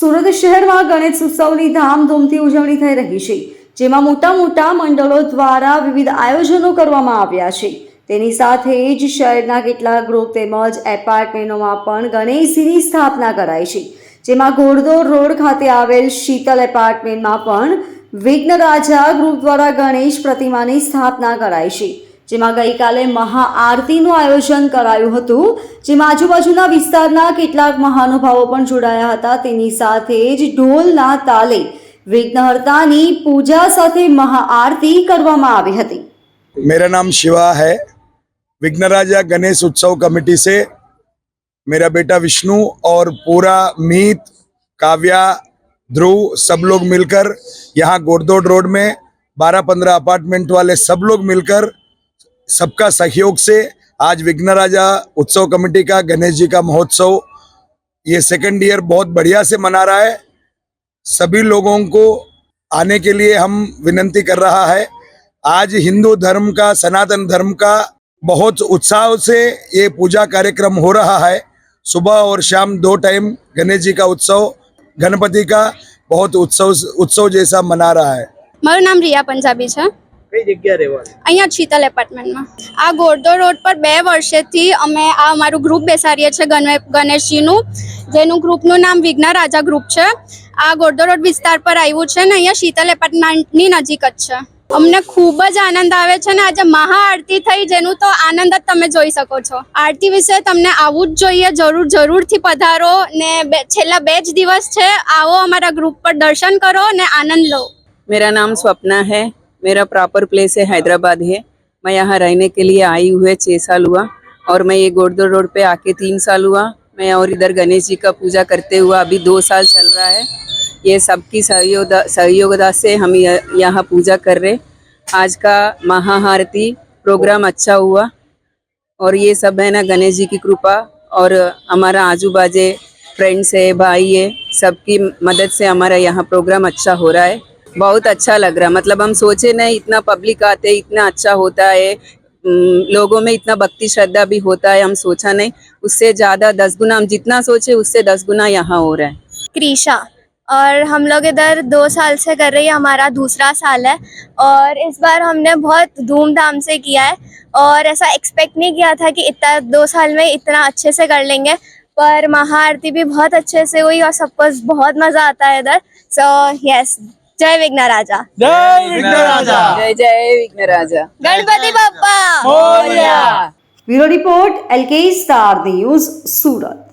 સુરત શહેરમાં ગણેશ ઉત્સવની ધામધૂમથી ઉજવણી થઈ રહી છે, જેમાં મોટા મોટા મંડળો દ્વારા વિવિધ આયોજનો કરવામાં આવ્યા છે. તેની સાથે જ શહેરના કેટલાક ગ્રુપ તેમજ એપાર્ટમેન્ટોમાં પણ ગણેશજીની સ્થાપના કરાઈ છે, જેમાં ઘોડદોર રોડ ખાતે આવેલ શીતલ એપાર્ટમેન્ટમાં પણ વિઘ્નરાજા ગ્રુપ દ્વારા ગણેશ પ્રતિમાની સ્થાપના કરાઈ છે. જેમાં ગઈકાલે મહાઆરતીનું આયોજન કરાયું હતું જેમાં આજુબાજુના વિસ્તારના કેટલાક મહાનુભાવો પણ જોડાયા હતા તેની સાથે જ ઢોલના તાલે વિઘ્નહર્તાની પૂજા સાથે મહાઆરતી કરવામાં આવી હતી मेरा नाम शिवा है विघ्नराजा गणेश उत्सव कमेटी से मेरा बेटा विष्णु और पूरा मीत काव्या ध्रुव सब लोग मिलकर यहाँ गोरदोड रोड में बारह पंद्रह अपार्टमेंट वाले सब लोग मिलकर सबका सहयोग से आज विघ्नराजा उत्सव कमेटी का गणेश जी का महोत्सव ये सेकंड ईयर बहुत बढ़िया से मना रहा है सभी लोगों को आने के लिए हम विनंती कर रहा है आज हिंदू धर्म का सनातन धर्म का बहुत उत्साह से ये पूजा कार्यक्रम हो रहा है सुबह और शाम दो टाइम गणेश जी का उत्सव गणपति का बहुत उत्सव उत्सव जैसा मना रहा है મારું નામ રિયા પંજાબી છે કઈ જગ્યા રહેવાનું? અહીંયા શીતલ એપાર્ટમેન્ટમાં. આ ગોરધો રોડ પર બે વર્ષેથી અમે આ અમારું ગ્રુપ બેસાડીએ છીએ ગણેશજીનું જેનું ગ્રુપનું નામ વિઘ્ન રાજા ગ્રુપ છે. આ ગોરધો રોડ વિસ્તાર પર આવ્યું છે ને અહીંયા શીતલ એપાર્ટમેન્ટની નજીક જ છે. અમને ખૂબ જ આનંદ આવે છે ને આજે મહાઆરતી થઈ જેનું તો આનંદ જ તમે જોઈ શકો છો. આરતી વિશે તમને આવવું જ જોઈએ જરૂર જરૂરથી પધારો ને છેલ્લા બે જ દિવસ છે આવો અમારા ગ્રુપ પર દર્શન કરો ને આનંદ લો. મેરા નામ સ્વપ્ના હૈ. मेरा प्रॉपर प्लेस है, हैदराबाद है। मैं यहाँ रहने के लिए आई हुए छः साल हुआ और मैं ये गोरदो रोड पे आके तीन साल हुआ। मैं और इधर गणेश जी का पूजा करते हुआ अभी दो साल चल रहा है। ये सबकी सहयोग सहयोगता से हम यहाँ पूजा कर रहे। आज का महाआरती प्रोग्राम अच्छा हुआ और ये सब है ना गणेश जी की कृपा और हमारा आजू बाजे फ्रेंड्स है, भाई है, सबकी मदद से हमारा यहाँ प्रोग्राम अच्छा हो रहा है। बहुत अच्छा लग रहा मतलब हम सोचे, नहीं, इतना पब्लिक आते, इतना अच्छा होता है। लोगों में इतना भक्ति श्रद्धा भी होता है, हम सोचा नहीं। उससे ज़्यादा दस गुना, हम जितना सोचे, उससे दस गुना यहाँ हो रहा है। क्रीशा, और हम लोग इधर दो साल से कर रही है, हमारा दूसरा साल है। और इस बार हमने बहुत धूमधाम से किया है। और ऐसा एक्सपेक्ट नहीं किया था कि इतना, दो साल में इतना अच्छे से कर लेंगे। पर महाआरती भी बहुत अच्छे से हुई और सबको बहुत मज़ा आता है इधर। सो यस જય વિઘ્ન રાજા જય વિઘ્ન રાજા જય જય વિઘ્ન રાજા ગણપતિ બાપા Morya. Bureau report LK star news Surat.